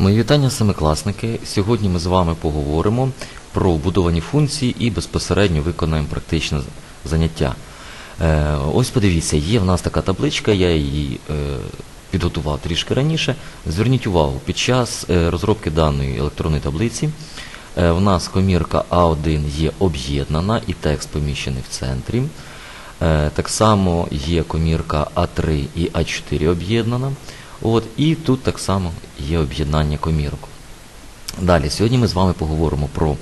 Мої вітання, семикласники. Сьогодні ми з вами поговоримо про вбудовані функції і безпосередньо виконаємо практичне заняття. Е, ось подивіться, є в нас така табличка, я її е, підготував трішки раніше. Зверніть увагу, під час е, розробки даної електронної таблиці в нас комірка А1 є об'єднана і текст поміщений в центрі. Так само є комірка А3 і А4 об'єднана. От, і тут так само є об'єднання комірок. Далі, сьогодні ми з вами поговоримо про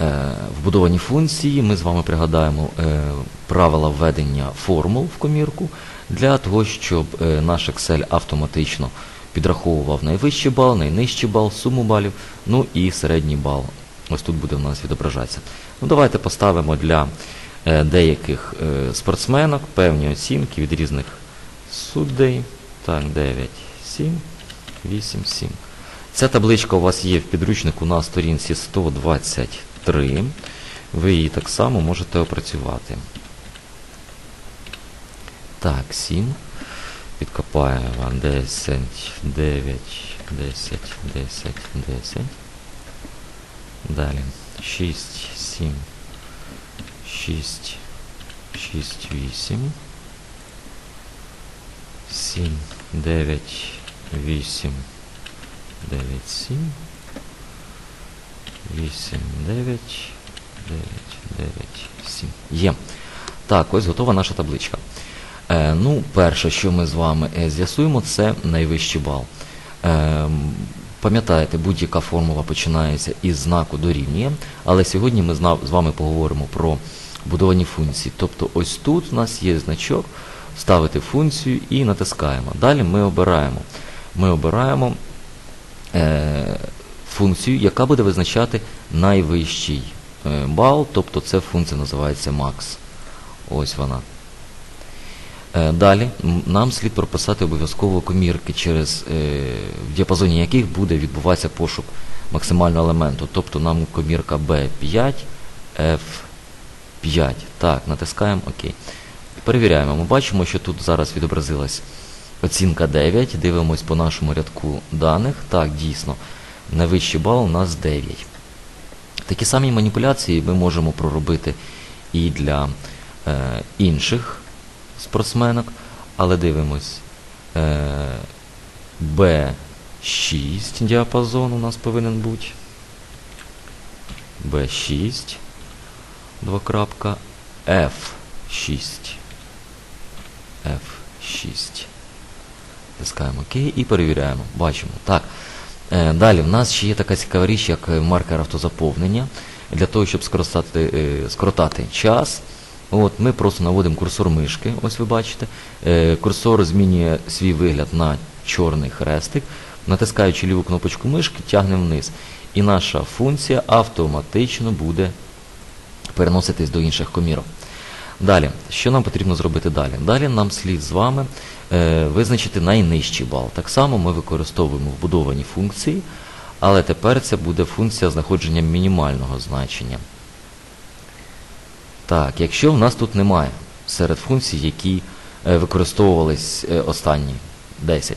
е, вбудовані функції. Ми з вами пригадаємо е, правила введення формул в комірку для того, щоб е, наш Excel автоматично підраховував найвищий бал, найнижчий бал, суму балів, ну і середній бал. Ось тут буде в нас відображатися. Ну, давайте поставимо для е, деяких е, спортсменок певні оцінки від різних суддей. Так, 9, 7, 8, 7. Ця табличка у вас є в підручнику на сторінці 123. Ви її так само можете опрацювати. Так, 7. Підкопаємо 10, 9, 10, 10, 10. Далі. 6, 7, 6, 6, 8. 7, 9, 8, 9, 7, 8, 9, 9, 9, 7. Є. Так, ось готова наша табличка. Е, ну, перше, що ми з вами е, з'ясуємо, це найвищий бал. Е, пам'ятаєте, будь-яка формула починається із знаку дорівнює, але сьогодні ми з вами поговоримо про будовані функції. Тобто ось тут у нас є значок, ставити функцію і натискаємо. Далі ми обираємо. Ми обираємо е, функцію, яка буде визначати найвищий е, бал, тобто ця функція називається max. Ось вона. Е, Далі нам слід прописати обов'язково комірки, через в діапазоні яких буде відбуватися пошук максимального елементу. Тобто нам комірка B5, F5. Так, натискаємо ОК. Перевіряємо. Ми бачимо, що тут зараз відобразилась оцінка 9. Дивимось по нашому рядку даних. Так, дійсно, найвищий бал у нас 9. Такі самі маніпуляції ми можемо проробити і для е, інших спортсменок, але дивимось. Е, B6 діапазон у нас повинен бути. B6. Двокрапка. F6. F6. Тискаємо ОК і перевіряємо. Бачимо. Так. Е, далі в нас ще є така цікава річ, як е, маркер автозаповнення. Для того, щоб скоротати, е, скоротати час, от, ми просто наводимо курсор мишки, ось ви бачите. Курсор змінює свій вигляд на чорний хрестик. Натискаючи ліву кнопочку мишки, тягнемо вниз. І наша функція автоматично буде переноситись до інших комірок. Далі, що нам потрібно зробити далі? Далі нам слід з вами е, визначити найнижчий бал. Так само ми використовуємо вбудовані функції, але тепер це буде функція знаходження мінімального значення. Так, якщо в нас тут немає серед функцій, які е, використовувались е, останні 10,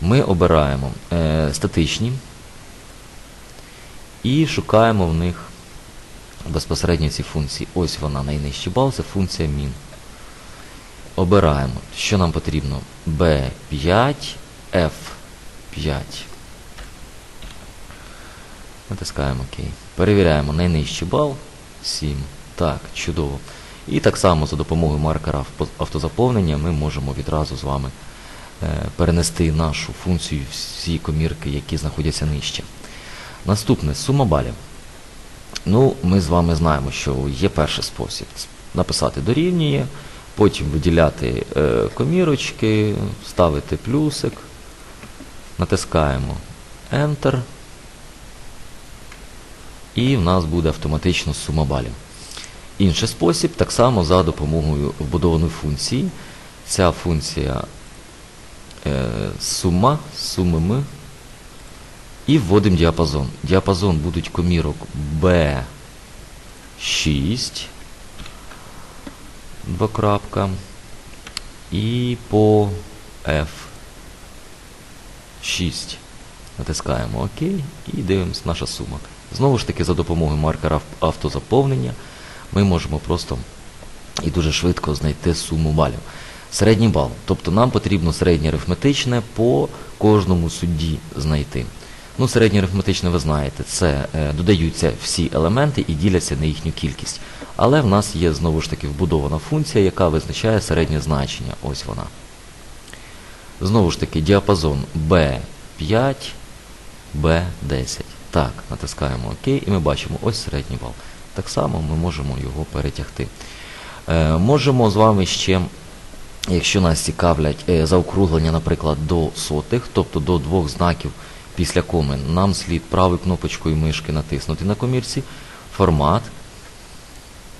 ми обираємо е, статичні і шукаємо в них безпосередньо ці функції. Ось вона найнижчий бал, це функція min. Обираємо, що нам потрібно. B5, F5. Натискаємо ОК. Перевіряємо найнижчий бал 7. Так, чудово. І так само за допомогою маркера автозаповнення ми можемо відразу з вами е, перенести нашу функцію всі комірки, які знаходяться нижче. Наступне сума балів. Ну, ми з вами знаємо, що є перший спосіб. Написати дорівнює, потім виділяти е, комірочки, ставити плюсик, натискаємо Enter. І в нас буде автоматично сума балів. Інший спосіб так само за допомогою вбудованої функції. Ця функція е, сума, сумами. І вводимо діапазон. Діапазон будуть комірок B6. Двокрапка. І по F6. Натискаємо ОК і дивимося наша сума. Знову ж таки, за допомогою маркера автозаповнення ми можемо просто і дуже швидко знайти суму балів. Середній бал. Тобто нам потрібно середнє арифметичне по кожному судді знайти. Ну, середнє арифметичне ви знаєте, це е, додаються всі елементи і діляться на їхню кількість. Але в нас є знову ж таки вбудована функція, яка визначає середнє значення. Ось вона. Знову ж таки, діапазон B5, B10. Так, натискаємо ОК і ми бачимо ось середній бал. Так само ми можемо його перетягти. Е, можемо з вами ще, якщо нас цікавлять е, заокруглення, наприклад, до сотих, тобто до двох знаків після коми, нам слід правою кнопочкою мишки натиснути на комірці формат.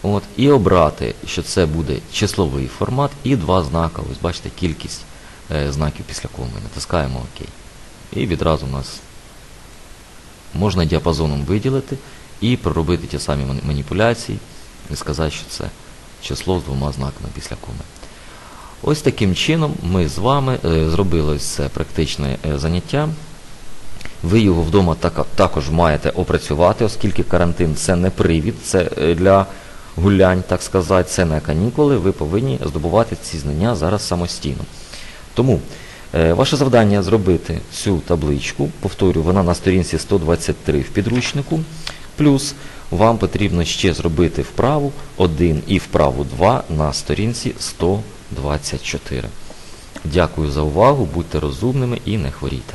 От, і обрати, що це буде числовий формат і два знака. Ось бачите, кількість е, знаків після коми. Натискаємо ОК. І відразу у нас можна діапазоном виділити і проробити ті самі маніпуляції і сказати, що це число з двома знаками після коми. Ось таким чином ми з вами е, зробили це практичне е, заняття. Ви його вдома також маєте опрацювати, оскільки карантин це не привід, це е, для гулянь, так сказати, це не канікули. Ви повинні здобувати ці знання зараз самостійно. Тому е, ваше завдання зробити цю табличку. Повторюю, вона на сторінці 123 в підручнику. Плюс вам потрібно ще зробити вправу 1 і вправу 2 на сторінці 124. Дякую за увагу, будьте розумними і не хворійте.